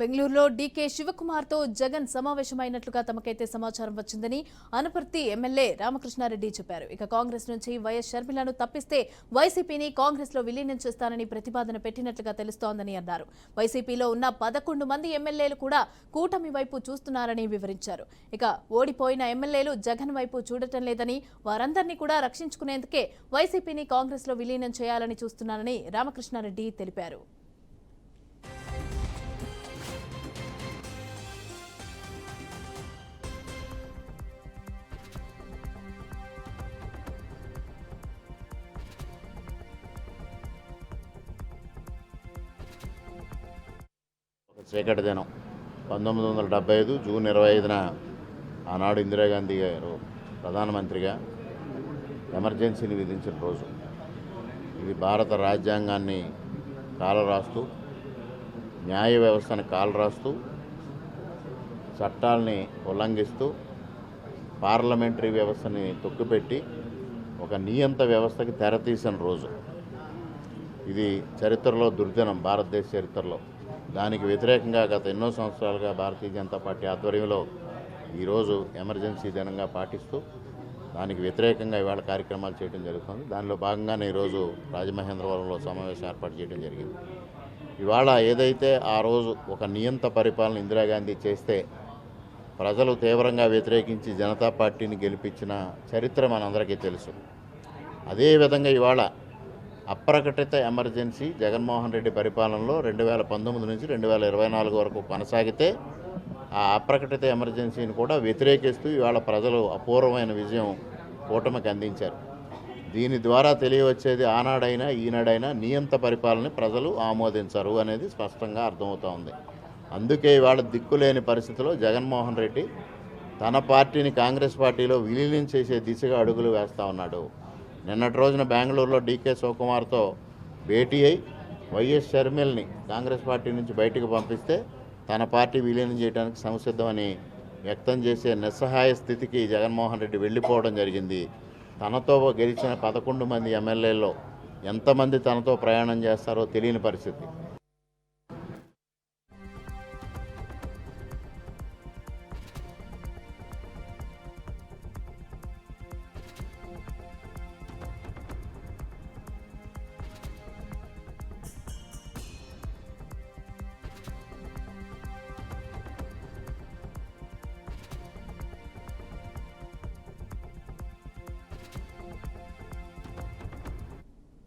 బెంగళూరులో డీకే శివకుమార్తో జగన్ సమావేశమైనట్లుగా తమకైతే సమాచారం వచ్చిందని అనపర్తి ఎమ్మెల్యే రామకృష్ణారెడ్డి చెప్పారు. ఇక కాంగ్రెస్ నుంచి వైఎస్ షర్మిలను తప్పిస్తే వైసీపీని కాంగ్రెస్లో విలీనం చేస్తానని ప్రతిపాదన పెట్టినట్లుగా తెలుస్తోందని అన్నారు. వైసీపీలో ఉన్న పదకొండు మంది ఎమ్మెల్యేలు కూడా కూటమి వైపు చూస్తున్నారని వివరించారు. ఇక ఓడిపోయిన ఎమ్మెల్యేలు జగన్ వైపు చూడటం లేదని వారందరినీ కూడా రక్షించుకునేందుకే వైసీపీని కాంగ్రెస్లో విలీనం చేయాలని చూస్తున్నారని రామకృష్ణారెడ్డి తెలిపారు. చీకటి దినం. పంతొమ్మిది వందల డెబ్బై ఐదు జూన్ ఇరవై ఐదున ఆనాడు ఇందిరాగాంధీ గారు ప్రధానమంత్రిగా ఎమర్జెన్సీని విధించిన రోజు. ఇది భారత రాజ్యాంగాన్ని కాలరాస్తూ న్యాయ వ్యవస్థను కాలరాస్తూ చట్టాలని ఉల్లంఘిస్తూ పార్లమెంటరీ వ్యవస్థని తొక్కిపెట్టి ఒక నియంత వ్యవస్థకి తెరతీసిన రోజు. ఇది చరిత్రలో దుర్దినం భారతదేశ చరిత్రలో. దానికి వ్యతిరేకంగా గత ఎన్నో సంవత్సరాలుగా భారతీయ జనతా పార్టీ ఆధ్వర్యంలో ఈరోజు ఎమర్జెన్సీ దినంగా పాటిస్తూ దానికి వ్యతిరేకంగా ఇవాళ కార్యక్రమాలు చేయడం జరుగుతుంది. దానిలో భాగంగానే ఈరోజు రాజమహేంద్రవరంలో సమావేశం ఏర్పాటు చేయడం జరిగింది. ఇవాళ ఏదైతే ఆ రోజు ఒక నియంత పరిపాలన ఇందిరాగాంధీ చేస్తే ప్రజలు తీవ్రంగా వ్యతిరేకించి జనతా పార్టీని గెలిపించిన చరిత్ర మనందరికీ తెలుసు. అదేవిధంగా ఇవాళ అప్రకటిత ఎమర్జెన్సీ జగన్మోహన్ రెడ్డి పరిపాలనలో రెండు వేల పంతొమ్మిది నుంచి రెండు వేల ఇరవై నాలుగు వరకు కొనసాగితే ఆ అప్రకటిత ఎమర్జెన్సీని కూడా వ్యతిరేకిస్తూ ఇవాళ ప్రజలు అపూర్వమైన విజయం కూటమికి అందించారు. దీని ద్వారా తెలియవచ్చేది ఆనాడైనా ఈనాడైనా నియంత పరిపాలన ప్రజలు ఆమోదించరు అనేది స్పష్టంగా అర్థమవుతూ ఉంది. అందుకే ఇవాళ దిక్కులేని పరిస్థితిలో జగన్మోహన్ రెడ్డి తన పార్టీని కాంగ్రెస్ పార్టీలో విలీనం చేసే దిశగా అడుగులు వేస్తూ ఉన్నాడు. నిన్నటి రోజున బెంగళూరులో డీకే శివకుమార్తో భేటీ అయి వైఎస్ షర్మిల్ని కాంగ్రెస్ పార్టీ నుంచి బయటకు పంపిస్తే తన పార్టీ విలీనం చేయడానికి సంసిద్ధమని వ్యక్తం చేసే నిస్సహాయ స్థితికి జగన్మోహన్ రెడ్డి వెళ్ళిపోవడం జరిగింది. తనతో గెలిచిన పదకొండు మంది ఎమ్మెల్యేల్లో ఎంతమంది తనతో ప్రయాణం చేస్తారో తెలియని పరిస్థితి.